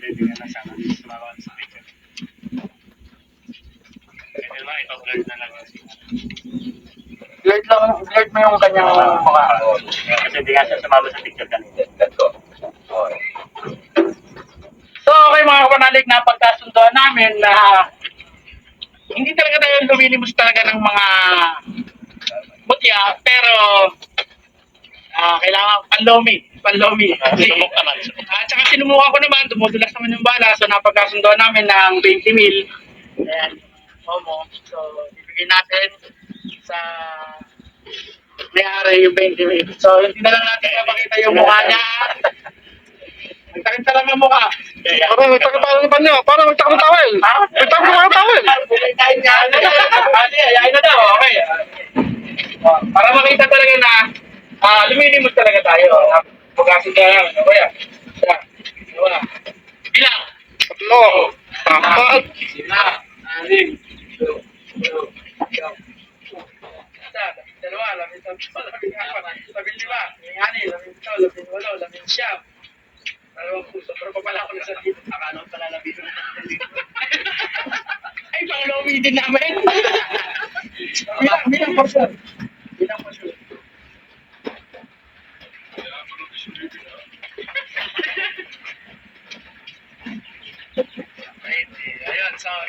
bibigyan na sana. Sumama ka sa picture. Pwede ba, ipa-blurred na lang. Blurred lang, blurred mo yung kanyang mukha. Kasi hindi nga siya sumama sa picture kanina. So, okay mga kapanalig, napagkasundoan namin na hindi talaga tayo lumilimos talaga ng mga mutya, pero ah kailangan panlomi, panlomi. At saka sinumukan ko naman, dumudulas naman yung bala, so napagkasundoan namin ng 20 mil. Ayan, Momo. So, ibigay natin sa may-ari yung 20 mil. So, hindi na lang natin papakita yung mukha niya. Nagtakit lang ang mukha. Parang nagtakot tayo ng panyo. Parang nagtakot ng tawel. Nagtakot ng mga tawel. Bumitahin niya. Kasi, ayayin na daw. Okay. Para makita talaga na ah lumilimot talaga tayo. Pagkasin ka lang. Ano ba yan? Tatlo. Apat. Anim. Dalawa. Labing tatlo. Labing apat. Labing lima. Labing ani. Labing ito. Labing walo. Labing siyam. Dalawang puso. Pero pa pala ako nasa dito. Akala ko pala labing. Ay, pang lomi din namin. bilang, bilang, portion. pensador.